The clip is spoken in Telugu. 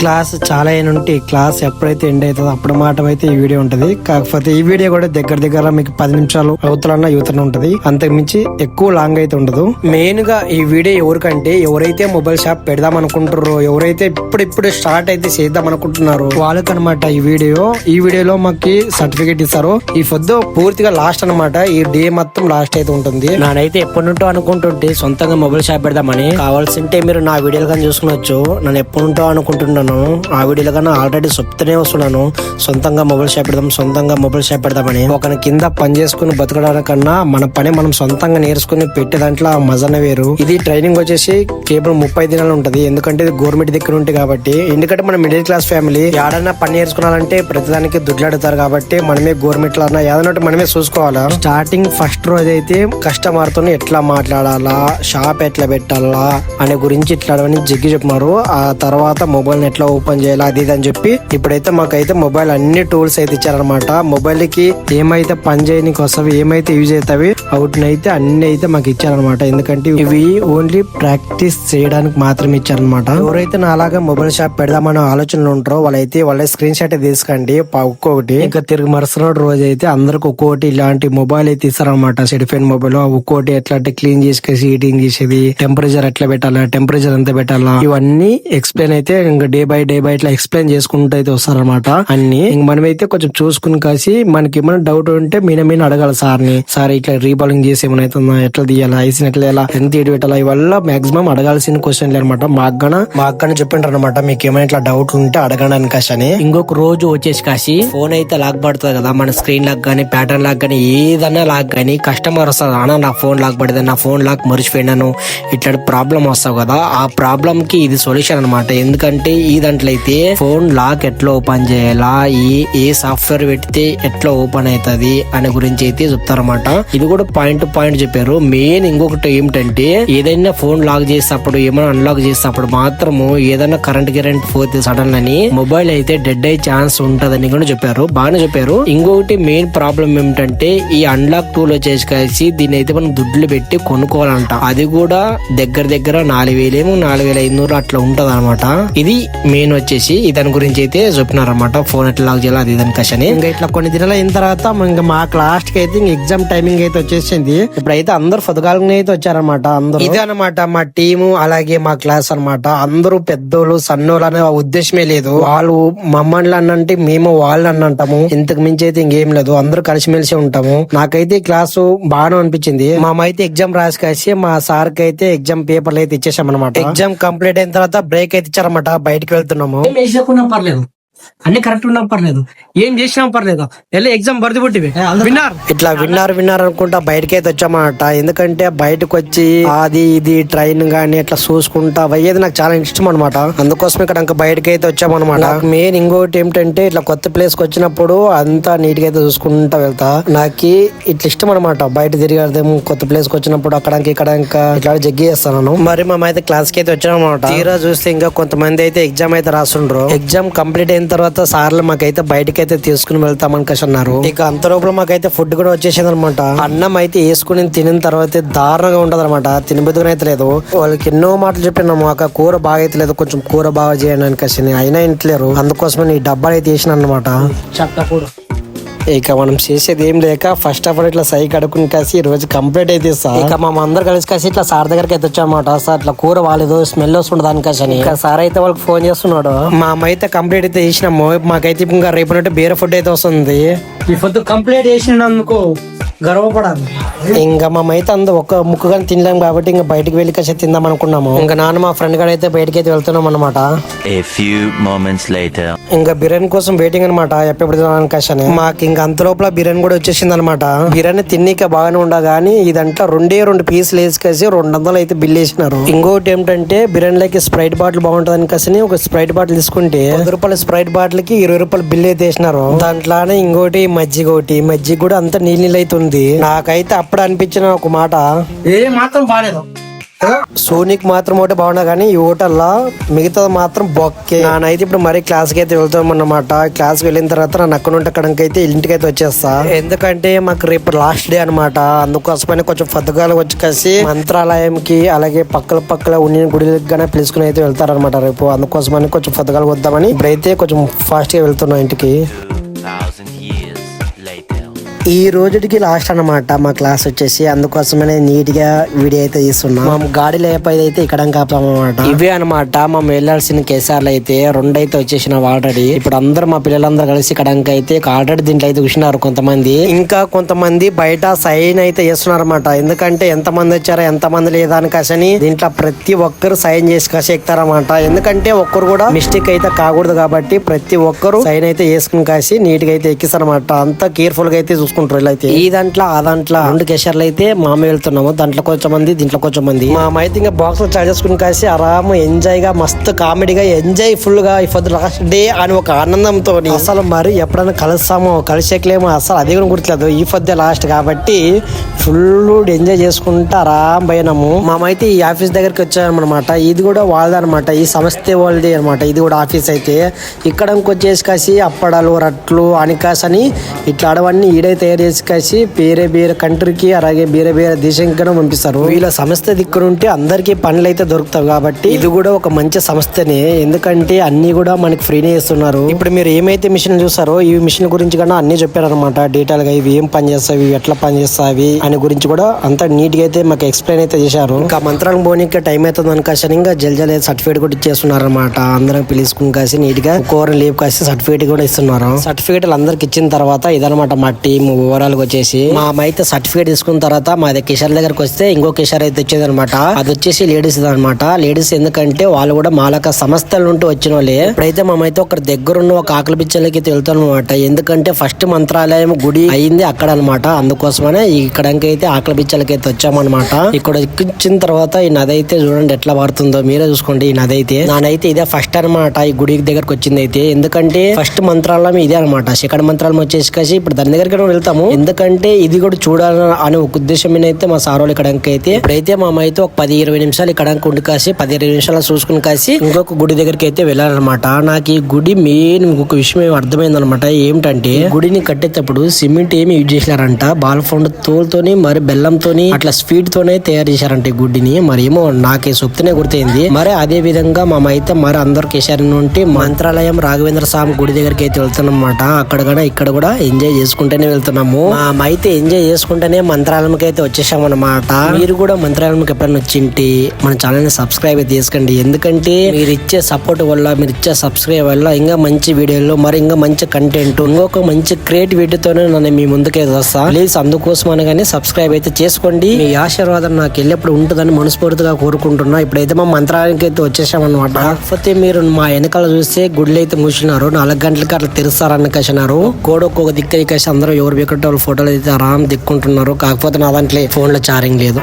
క్లాస్ చాలా అయిన ఉంటే క్లాస్ ఎప్పుడైతే ఎండ్ అవుతుందో అప్పుడు మాట అయితే ఈ వీడియో ఉంటుంది. కాకపోతే ఈ వీడియో కూడా దగ్గర దగ్గర మీకు పది నిమిషాలు అవుతున్నా యువతనే ఉంటుంది. అంతకు మించి ఎక్కువ లాంగ్ అయితే ఉండదు. మెయిన్గా ఈ వీడియో ఎవరికంటే ఎవరైతే మొబైల్ షాప్ పెడదాం అనుకుంటారో ఎవరైతే ఇప్పుడిప్పుడు స్టార్ట్ అయితే చేద్దాం అనుకుంటున్నారో వాళ్ళకనమాట ఈ వీడియో. ఈ వీడియోలో మాకు సర్టిఫికేట్ ఇస్తారు. ఈ పొద్దు పూర్తిగా లాస్ట్ అన్నమాట. ఈ డే మొత్తం లాస్ట్ అయితే ఉంటుంది. నానైతే ఎప్పటి నుంటో అనుకుంటుంటే సొంతంగా మొబైల్ షాప్ పెడదామని. కావాల్సింటే మీరు నా వీడియోలు కానీ చూసుకునొచ్చు నేను ఎప్పటి నుంటో అనుకుంటున్నాను. ఆ వీడియోలు ఆల్రెడీ చెప్తూనే వస్తున్నాను. సొంతంగా మొబైల్ షాప్ పెడదాం సొంతంగా మొబైల్ షాప్ పెడదామని. ఒకని కింద పని చేసుకుని బతకడానికన్నా మన పని మనం సొంతంగా నేర్చుకుని పెట్టే దాంట్లో మజన వేరు. ఇది ట్రైనింగ్ వచ్చేసి కేవలం ముప్పై దినాలు ఉంటది. ఎందుకంటే ఇది గవర్నమెంట్ దగ్గర ఉంటుంది కాబట్టి. ఎందుకంటే మన మిడిల్ క్లాస్ ఫ్యామిలీ ఏడన్నా పని నేర్చుకోవాలంటే ప్రతిదానికి దుడ్లాడుతారు కాబట్టి మనమే గవర్నమెంట్లో అన్నా ఏదైనా ఒకటి మనమే చూసుకోవాలా? స్టార్టింగ్ ఫస్ట్ రోజు అయితే కస్టమర్తో ఎట్లా మాట్లాడాలా? షాప్ ఎట్లా పెట్టాలా? అనే గురించి ఇట్లా జగ్గి చెప్పినారు. ఆ తర్వాత మొబైల్ ఎట్లా ఓపెన్ చేయాలా అది ఇది అని చెప్పి ఇప్పుడైతే మాకైతే మొబైల్ అన్ని టూల్స్ అయితే ఇచ్చారనమాట మొబైల్కి ఏమైతే పని చేయడానికి వస్తావి ఏమైతే యూజ్ అవుతావి అవుట్నైతే అన్ని అయితే మాకు ఇచ్చారనమాట ఎందుకంటే ఇవి ఓన్లీ ప్రాక్టీస్ చేయడానికి మాత్రమే ఇచ్చారనమాట ఎవరైతే నా అలాగా మొబైల్ షాప్ పెడదామనే ఆలోచనలు ఉంటారో వాళ్ళైతే వాళ్ళ స్క్రీన్ షాట్ తీసుకోండి. ఒక్కొక్కటి. ఇంకా తిరిగి మరుసటి రోజు అయితే అందరికి ఒక్కోటి ఇలాంటి మొబైల్ అయితే ఇస్తారనమాట సెడిఫైన్ మొబైల్ ఒక్కోటి ఎట్లా అంటే క్లీన్ చేసుకేసి హీటింగ్ చేసేది టెంపరేచర్ ఎట్లా పెట్టాలా టెంపరేచర్ ఎంత పెట్టాలా ఇవన్నీ ఎక్స్ప్లెయిన్ అయితే ఇంకా డే బై డే బై ఇట్లా ఎక్స్ప్లెయిన్ చేసుకుంటూ అయితే వస్తారనమాట అన్ని ఇంక మనమైతే కొంచెం చూసుకుని కాసి మనకి ఏమైనా డౌట్ ఉంటే మీన మీద అడగాలి సార్ని సార్ ఇట్లా రీబాలింగ్ చేసి ఏమైనా అవుతుందా? ఎట్లా తీయాలా? ఐసిన్ ఎట్లా ఎలా ఎంత ఇటు పెట్టాలా? ఇవల్ల మాక్సిమం అడగాల్సిన క్వశ్చన్లు అనమాట మా అగ్గన మా అక్కన చెప్పిండ్రు అనమాట మీకు ఏమైనా ఇట్లా డౌట్ ఉంటే అడగడానికి కాసి అని. ఇంకొక రోజు వచ్చేసి కాసి ఫోన్ అయితే లాక్ పడుతుంది కదా మన స్క్రీన్ లాక్ గానీ ప్యాటర్న్ లాక్ గానీ ఏదన్నా లాక్ గానీ కస్టమర్ వస్తుంది అన్న నా ఫోన్ లాక్ పడింది నా ఫోన్ లాక్ మర్చిపోయినాను. ఇట్లాంటి ప్రాబ్లం వస్తావు కదా ఆ ప్రాబ్లం కి ఇది సొల్యూషన్ అనమాట ఎందుకంటే ఈ దాంట్లో అయితే ఫోన్ లాక్ ఎట్లా ఓపెన్ చేయాలా? ఏ ఏ సాఫ్ట్వేర్ పెడితే ఎట్లా ఓపెన్ అవుతుంది అనే గురించి అయితే చెప్తారన్నమాట. ఇది కూడా పాయింట్ టు పాయింట్ చెప్పారు. మెయిన్ ఇంకొకటి ఏమిటంటే ఏదైనా ఫోన్ లాక్ చేసేటప్పుడు ఏమైనా అన్లాక్ చేసేటప్పుడు మాత్రము ఏదైనా కరెంట్ కరెంట్ పోతే సడన్ అని మొబైల్ అయితే డెడ్ అయ్యే ఛాన్స్ ఉంటదని కూడా చెప్పారు. బాగానే చెప్పారు. ఇంకొకటి మెయిన్ ప్రాబ్లం ఏమిటంటే ఈ అన్లాక్ టూల్ వచ్చేసి కలిసి దీని అయితే మనం దుడ్లు పెట్టి కొనుక్కోవాలంట. అది కూడా దగ్గర దగ్గర నాలుగు వేలేమో నాలుగు వేల ఐదు అట్లా ఉంటది అనమాట ఇది మెయిన్ వచ్చేసి దాని గురించి అయితే చెప్పినారన్నమాట. ఫోన్ ఎట్లా లాక్ చేయాలి అది దాని కషని. ఇంకా ఇట్లా కొన్ని దినాలు అయిన తర్వాత ఇంకా మాకు లాస్ట్కి అయితే ఇంక ఎగ్జామ్ టైమింగ్ అయితే వచ్చేసింది. ఇప్పుడైతే అందరు పథకాలని అయితే వచ్చారనమాట అందరూ ఇదే అనమాట మా టీము అలాగే మా క్లాస్ అన్నమాట. అందరూ పెద్దోళ్ళు సన్నోళ్ళు అనే ఉద్దేశమే లేదు. వాళ్ళు మమ్మల్ని అన్నంటే మేము వాళ్ళు అని అంటాము ఇంతకు మించి అయితే ఇంకేం లేదు. అందరూ కలిసిమెలిసి ఉంటాము. నాకైతే క్లాసు బాగానే అనిపించింది. మామైతే ఎగ్జామ్ రాసి మా సార్కి అయితే ఎగ్జామ్ పేపర్లు అయితే ఇచ్చేసాం అనమాట ఎగ్జామ్ కంప్లీట్ అయిన తర్వాత బ్రేక్ అయితే ఇచ్చారన్నమాట. బయటకు వెళ్తున్నాము. ఏం వేసకున్నా పర్లేదు. అన్ని కరెక్ట్ ఉన్నా పర్లేదు. ఏం చేసినా పర్లేదు. వెళ్ళి ఎగ్జామ్ బర్ది పుట్టివి విన్నారు? ఇట్లా విన్నారు విన్నారు అనుకుంటా బయటకి అయితే వచ్చామన్నమాట ఎందుకంటే బయటకు వచ్చి అది ఇది ట్రైన్ గానీ ఇట్లా చూసుకుంటా అయ్యేది నాకు చాలా ఇష్టం అనమాట అందుకోసం ఇక్కడ ఇంకా బయటకి అయితే వచ్చామన్నమాట మెయిన్ ఇంకోటి ఏమిటంటే ఇట్లా కొత్త ప్లేస్కి వచ్చినప్పుడు అంతా నీట్గా అయితే చూసుకుంటా వెళ్తా. నాకు ఇట్లా ఇష్టం అనమాట బయట తిరిగేదేమో కొత్త ప్లేస్కి వచ్చినప్పుడు అక్కడ ఇక్కడ ఇంకా ఇట్లా జగ్గి చేస్తాను. మరి మేమైతే క్లాస్కి అయితే వచ్చామన్నమాట తీరా చూస్తే ఇంకా కొంతమంది అయితే ఎగ్జామ్ అయితే రాస్తుండ్రు. ఎగ్జామ్ కంప్లీట్ అయిన తర్వాత సార్లు మాకైతే బయటకి అయితే తీసుకుని వెళ్తామని కసి అన్నారు ఇక అంత లోపల మాకైతే ఫుడ్ కూడా వచ్చేసింది అనమాట అన్నం అయితే వేసుకుని తినిన తర్వాత దారుణంగా ఉంటది అనమాట తినబెతుకుని అయితే లేదు వాళ్ళకి ఎన్నో మాటలు చెప్పినాము. అక్క కూర బాగా అయితే లేదు కొంచెం కూర బాగా చేయండి అని కసి అయినా ఇంట్లేరు. అందుకోసమని ఈ డబ్బాలు అయితే వేసిన అనమాట చెత్త కూడా ఇక మనం చేసేది ఏం లేక ఫస్ట్ ఆఫ్ ఆల్ ఇట్లా సై కడుకుని కాసి ఈ రోజు కంప్లీట్ అయితే ఇస్తా ఇక మా అందరు కలిసి కాసి ఇట్లా సార్ దగ్గరికి అయితే వచ్చామన్నమాట. సార్ ఇట్లా కూర వాలేదు స్మెల్ వస్తుంది దానికాసి అని. ఇక సార్ అయితే వాళ్ళకి ఫోన్ చేస్తున్నాడు. మా అమ్మ అయితే కంప్లీట్ అయితే చేసినాము. మాకైతే ఇంకా రేపు నుండి వేరే ఫుడ్ అయితే వస్తుంది. ఈ పొద్దు కంప్లీట్ చేసినందుకు గర్వపడాలి. ఇంకా మా అయితే అందు ఒక ముక్కు కానీ తినలేం కాబట్టి ఇంకా బయటికి వెళ్ళి కాసి తిందాం అనుకున్నాము. ఇంకా నాన్న మా ఫ్రెండ్ గారు అయితే బయటికి అయితే వెళ్తున్నాం అనమాట. ఇంకా బిర్యానీ కోసం వెయిటింగ్ అనమాట ఎప్పుడు తినడానికి మాకు ఇంకా అంత లోపల బిర్యానీ కూడా వచ్చేసింది అనమాట బిర్యానీ తిన్నీక బాగానే ఉండ గానీ ఇదంతా రెండే రెండు పీసులు వేసుకేసి రెండు వందలు అయితే బిల్ వేసినారు. ఇంకోటి ఏమిటంటే బిర్యానీలోకి స్ప్రైట్ బాటిల్ బాగుంటుంది కసని ఒక స్ప్రైట్ బాటిల్ తీసుకుంటే పది రూపాయల స్ప్రైట్ బాటిల్కి ఇరవై రూపాయలు బిల్ అయితే వేసినారు. దాంట్లోనే ఇంకోటి మజ్జిగ ఒకటి. మజ్జిగ కూడా అంత నీళ్ళు నీళ్ళు అయితే ఉంది. నాకైతే అప్పుడు అనిపించిన ఒక మాట. ఏ మాత్రం బాగాలేదు సోనీకి మాత్రం ఒకటి బాగున్నా కానీ ఈ హోటల్లో మిగతాది మాత్రం బొక్కే. నానైతే ఇప్పుడు మరీ క్లాస్కి అయితే వెళ్తాం అన్నమాట క్లాస్కి వెళ్ళిన తర్వాత నన్ను అక్కడ నుండి అక్కడికి అయితే ఇంటికి అయితే వచ్చేస్తా. ఎందుకంటే మాకు రేపు లాస్ట్ డే అనమాట అందుకోసమని కొంచెం పథకాలు వచ్చి కలిసి మంత్రాలయంకి అలాగే పక్కల పక్కల ఉన్న గుడికి గానే పిలుచుకుని అయితే వెళ్తారనమాట రేపు. అందుకోసమని కొంచెం పథకాలు వద్దామని ఇప్పుడైతే కొంచెం ఫాస్ట్గా వెళ్తున్నాం ఇంటికి. ఈ రోజుకి లాస్ట్ అన్నమాట మా క్లాస్ వచ్చేసి. అందుకోసమనే నీట్గా వీడియో అయితే తీస్తున్నాం. మా గాడి లేకపోతే అయితే ఇక్కడ కాపాం అనమాట ఇవే అనమాట మనం వెళ్ళాల్సిన కేసార్లు అయితే రెండు అయితే వచ్చేసినాం ఆల్రెడీ ఇప్పుడు అందరూ మా పిల్లలందరూ కలిసి ఇక్కడ అయితే ఆల్రెడీ దీంట్లో అయితే కూర్చున్నారు కొంతమంది. ఇంకా కొంతమంది బయట సైన్ అయితే చేస్తున్నారు అనమాట ఎందుకంటే ఎంత మంది వచ్చారో ఎంత మంది లేదా అని కాసని దీంట్లో ప్రతి ఒక్కరు సైన్ చేసి కాసి ఎక్కుతారన్నమాట ఎందుకంటే ఒక్కరు కూడా మిస్టేక్ అయితే కాకూడదు కాబట్టి ప్రతి ఒక్కరు సైన్ అయితే వేసుకుని కాసి నీట్గా అయితే ఎక్కిస్తారన్నమాట. అంతా కేర్ఫుల్గా అయితే చూసుకుంటారు ఇలా అయితే ఈ దాంట్లో ఆ దాంట్లో రెండు కేసర్లు అయితే మామ వెళ్తున్నాము. దాంట్లో కొంచెం మంది దీంట్లో కొంచెం మంది. మా అయితే ఇంకా బాక్స్లో చార్జ్ చేసుకుని కాసి ఆరాము ఎంజాయ్గా మస్తు కామెడీగా ఎంజాయ్ ఫుల్గా ఇప్పుడు లాస్ట్ డే అని ఒక ఆనందంతో అసలు మరి ఎప్పుడైనా కలుస్తామో కలిసేకలేమో అసలు అది కూడా గుర్తులేదు. ఈ పొద్దు లాస్ట్ కాబట్టి ఫుల్ ఎంజాయ్ చేసుకుంటా ఆరాం పోయినాము. మామైతే ఈ ఆఫీస్ దగ్గరికి వచ్చామన్నమాట ఇది కూడా వాళ్ళది అనమాట. ఈ సంస్థ వాళ్ళది అనమాట. ఇది కూడా ఆఫీస్ అయితే. ఇక్కడ వచ్చేసి కాసి అప్పడాలు రట్లు అనికాస్ అని ఇట్లా అడవన్నీ ఈడే తయారు చేసి కాసి వేరే వేరే కంట్రీకి అలాగే వేరే వేరే దేశానికి కూడా పంపిస్తారు. వీళ్ళ సంస్థ దిక్కునుంటే అందరికీ పనులు అయితే దొరుకుతాయి కాబట్టి ఇది కూడా ఒక మంచి సంస్థనే. ఎందుకంటే అన్ని కూడా మనకి ఫ్రీనే ఇస్తున్నారు. ఇప్పుడు మీరు ఏమైతే మిషన్ చూసారో ఈ మిషన్ గురించి కూడా అన్ని చెప్పారనమాట డీటెయిల్గా ఇవి ఏం పనిచేస్తావి ఇవి ఎట్లా పనిచేస్తావి అని గురించి కూడా అంత నీట్గా అయితే మాకు ఎక్స్ప్లెయిన్ అయితే చేశారు. ఇంకా మంత్రాలను పోనీకి టైం అవుతుంది అనుకోసం ఇంకా జల్ జల్ సర్టిఫికేట్ కూడా ఇచ్చేస్తున్నారు అనమాట అందరం పిలుచుకుని కాసి నీట్గా కోరం లీవ్ కాసి సర్టిఫికేట్ కూడా ఇస్తున్నారు. సర్టిఫికేట్ అందరికి ఇచ్చిన తర్వాత ఇదనమాట మా టీం ఓవరాల్ వచ్చేసి మా అమ్మ అయితే సర్టిఫికేట్ తీసుకున్న తర్వాత మా దగ్గర కిషోర్ దగ్గరకు వస్తే ఇంకో కిషోర్ అయితే వచ్చేది అనమాట అది వచ్చేసి లేడీస్ అనమాట లేడీస్ ఎందుకంటే వాళ్ళు కూడా మాలక సంస్థల నుండి వచ్చిన వాళ్ళే. ఇప్పుడైతే మేమైతే ఒక దగ్గరున్న ఒక ఆకలి పిచ్చలకి అయితే వెళ్తాం అనమాట ఎందుకంటే ఫస్ట్ మంత్రాలయం గుడి అయింది అక్కడ అనమాట అందుకోసమనే ఇక్కడికి ఆకలి పిచ్చలకి అయితే వచ్చామన్నమాట. ఇక్కడ ఎక్కించిన తర్వాత ఈ నది అయితే చూడండి ఎట్లా పడుతుందో మీరే చూసుకోండి ఈ నది అయితే నానైతే ఇదే ఫస్ట్ అన్నమాట ఈ గుడి దగ్గరకు వచ్చింది అయితే ఎందుకంటే ఫస్ట్ మంత్రాలయం ఇదే అనమాట సెకండ్ మంత్రాలయం వచ్చేసి కాసి ఇప్పుడు దాని దగ్గరికి వెళ్తాము. ఎందుకంటే ఇది కూడా చూడాలని అనే ఒక ఉద్దేశం మీద అయితే మా సార్ వాళ్ళు ఇక్కడ అయితే ఇప్పుడైతే మా అమ్మ అయితే ఒక పది ఇరవై నిమిషాలు ఇక్కడ ఉండి కాసి పది ఇరవై నిమిషాలు చూసుకుని కాసి ఇంకొక గుడి దగ్గరికి అయితే వెళ్ళాలన్నమాట. నాకు ఈ గుడి మెయిన్ ఇంకొక విషయం ఏమి అర్థమైందనమాట ఏమిటంటే గుడిని కట్టేటప్పుడు సిమెంట్ ఏమి యూజ్ చేశారంట బాల్ఫౌండ్ తోలుతోని మరి బెల్లంతోని అట్లా స్వీట్ తోనే తయారు చేశారంట ఈ గుడిని. మరి ఏమో నాకే సొప్తనే గుర్తయింది. మరి అదే విధంగా మా అయితే మరి అందరు కేశారి నుండి మంత్రాలయం రాఘవేంద్ర స్వామి గుడి దగ్గరికి అయితే వెళ్తానమాట అక్కడ కూడా ఇక్కడ కూడా ఎంజాయ్ చేసుకుంటూనే వెళ్తున్నాము మా అయితే ఎంజాయ్ చేసుకుంటేనే మంత్రాలయంకి అయితే వచ్చేసాం అనమాట మీరు కూడా మంత్రాలయంకి ఎప్పుడైనా వచ్చింటి మన ఛానల్ని సబ్స్క్రైబ్ అయితే చేసుకోండి. ఎందుకంటే మీరు ఇచ్చే సపోర్ట్ వల్ల మీరు ఇచ్చే సబ్స్క్రైబ్ వల్ల ఇంకా మంచి వీడియోలు మరి ఇంకా మంచి కంటెంట్ ఇంకొక మంచి క్రియేటివిటీతోనే నన్ను మీ ముందుకైతే వస్తా. ప్లీజ్ అందుకోసం అనగానే సబ్స్క్రైబ్ అయితే చేసుకోండి. మీ ఆశీర్వాదం నాకు ఎల్లప్పుడు ఉంటుందని మనస్ఫూర్తిగా కోరుకుంటున్నా. ఇప్పుడైతే మా మంత్రాలయానికి అయితే వచ్చేసాం అనమాట కాకపోతే మీరు మా వెనకాల చూస్తే గుడ్లు అయితే మూసినారు. నాలుగు గంటలకి అట్లా తెరుస్తారని కసినారు. కోడ ఒక్కొక్క దిక్కు దిక్కేసి అందరూ ఎవరు బిక్కట వాళ్ళ ఫోటోలు అయితే ఆరాం దిక్కుంటున్నారు. కాకపోతే నా దాంట్లో ఫోన్లో చార్జింగ్ లేదు.